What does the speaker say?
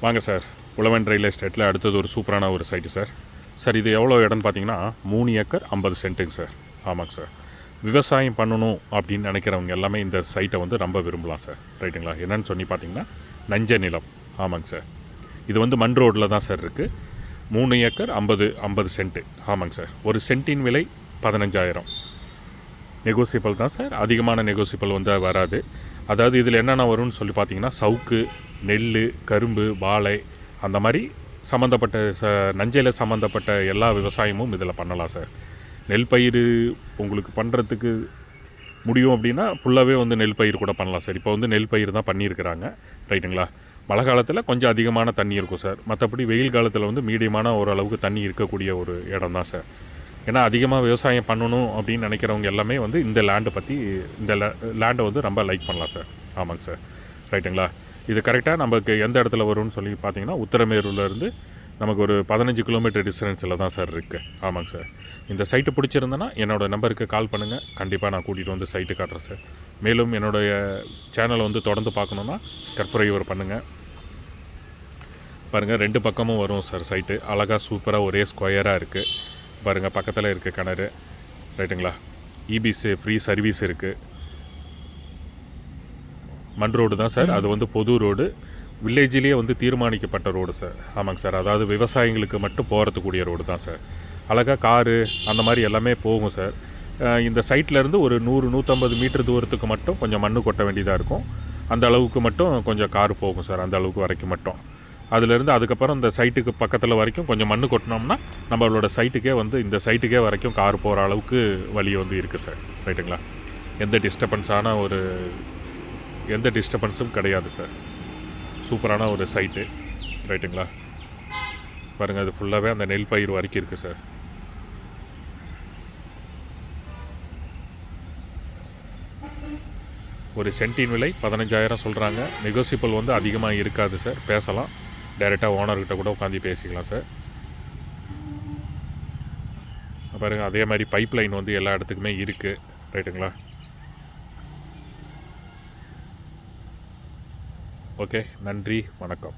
வாங்க சார். உழவன் ரயில் எஸ்டேட்டில் அடுத்தது ஒரு சூப்பரான ஒரு சைட்டு சார். சார் இது எவ்வளோ இடம்னு பார்த்தீங்கன்னா மூணு ஏக்கர் ஐம்பது சென்ட்டுங்க சார். ஆமாங்க சார். விவசாயம் பண்ணணும் அப்படின்னு நினைக்கிறவங்க எல்லாமே இந்த சைட்டை வந்து ரொம்ப விரும்பலாம் சார். ரைட்டுங்களா? என்னென்னு சொல்லி பார்த்தீங்கன்னா நஞ்ச நிலம். ஆமாங்க சார். இது வந்து மண் ரோட்டில் தான் சார் இருக்குது மூணு ஏக்கர் ஐம்பது ஐம்பது சென்ட்டு. ஆமாங்க சார். ஒரு சென்ட்டின் விலை பதினஞ்சாயிரம். நெகோசியபிள் தான் சார் அதிகமான நெகோசியபிள் வந்து வராது. அதாவது இதில் என்னென்ன வரும்னு சொல்லி பார்த்தீங்கன்னா சவுக்கு நெல் கரும்பு வாழை அந்த மாதிரி சம்மந்தப்பட்ட ச நஞ்சையில் சம்மந்தப்பட்ட எல்லா விவசாயமும் இதில் பண்ணலாம் சார் நெல் பயிர் உங்களுக்கு பண்ணுறதுக்கு முடியும் அப்படின்னா ஃபுல்லாகவே வந்து நெல் பயிர் கூட பண்ணலாம் சார் இப்போ வந்து நெல் பயிர் தான் பண்ணியிருக்கிறாங்க ரைட்டுங்களா மழை காலத்தில் கொஞ்சம் அதிகமான தண்ணி இருக்கும் சார் மற்றபடி வெயில் காலத்தில் வந்து மீடியமான ஓரளவுக்கு தண்ணி இருக்கக்கூடிய ஒரு இடம் தான் சார் ஏன்னா அதிகமாக விவசாயம் பண்ணணும் அப்படின்னு நினைக்கிறவங்க எல்லாமே வந்து இந்த லேண்டை பற்றி இந்த லேண்டை வந்து ரொம்ப லைக் பண்ணலாம் சார் ஆமாங்க சார் ரைட்டுங்களா இது கரெக்டாக நமக்கு எந்த இடத்துல வரும்னு சொல்லி பார்த்தீங்கன்னா உத்தரமேரூர்லேருந்து நமக்கு ஒரு பதினஞ்சு கிலோமீட்டர் டிஸ்டன்ஸில் தான் சார் இருக்குது ஆமாங்க சார் இந்த சைட்டு பிடிச்சிருந்தேன்னா என்னோடய நம்பருக்கு கால் பண்ணுங்கள் கண்டிப்பாக நான் கூட்டிகிட்டு வந்து சைட்டு காட்டுறேன் சார் மேலும் என்னுடைய சேனலை வந்து தொடர்ந்து பார்க்கணுன்னா ஸ்கர்பரைவர் பண்ணுங்கள் பாருங்கள் ரெண்டு பக்கமும் வரும் சார் சைட்டு அழகாக சூப்பராக ஒரே ஸ்கொயராக இருக்குது பாருங்கள் பக்கத்தில் இருக்குது கிணறு. ரைட்டுங்களா? இபிசி ஃப்ரீ சர்வீஸ் இருக்குது மண் ரோடு தான் சார். அது வந்து பொது ரோடு. வில்லேஜிலேயே வந்து தீர்மானிக்கப்பட்ட ரோடு சார். ஆமாங்க சார். அதாவது விவசாயிங்களுக்கு மட்டும் போகிறதுக்கூடிய ரோடு தான் சார். அழகாக காரு அந்த மாதிரி எல்லாமே போகும் சார். இந்த சைட்லேருந்து ஒரு நூறு நூற்றம்பது மீட்டர் தூரத்துக்கு மட்டும் கொஞ்சம் மண்ணு கொட்ட வேண்டியதாக இருக்கும். அந்த அளவுக்கு மட்டும் கொஞ்சம் கார் போகும் சார் அந்த அளவுக்கு வரைக்கும் மட்டும். அதுலேருந்து அதுக்கப்புறம் இந்த சைட்டுக்கு பக்கத்தில் வரைக்கும் கொஞ்சம் மண் கொட்டினோம்னா நம்மளோட சைட்டுக்கே வந்து இந்த சைட்டுக்கே வரைக்கும் கார் போகிற அளவுக்கு வழி வந்து இருக்குது சார். ரைட்டுங்களா? எந்த டிஸ்டர்பன்ஸான ஒரு எந்த டிஸ்டர்பன்ஸும் கிடையாது சார். சூப்பரான ஒரு சைட்டு. ரைட்டுங்களா? பாருங்கள் அது ஃபுல்லாகவே அந்த நெல் பயிர் வரைக்கும் இருக்குது சார். ஒரு சென்ட்டின் விலை பதினஞ்சாயிரம் சொல்கிறாங்க நெகோசியபிள் வந்து அதிகமாக இருக்காது சார். பேசலாம். டைரெக்டாக ஓனர்கிட்ட கூட உட்காந்து பேசிக்கலாம் சார் பாருங்க அதே மாதிரி பைப் லைன் வந்து எல்லா இடத்துக்குமே இருக்குது ரைட்டுங்களா ஓகே நன்றி வணக்கம்.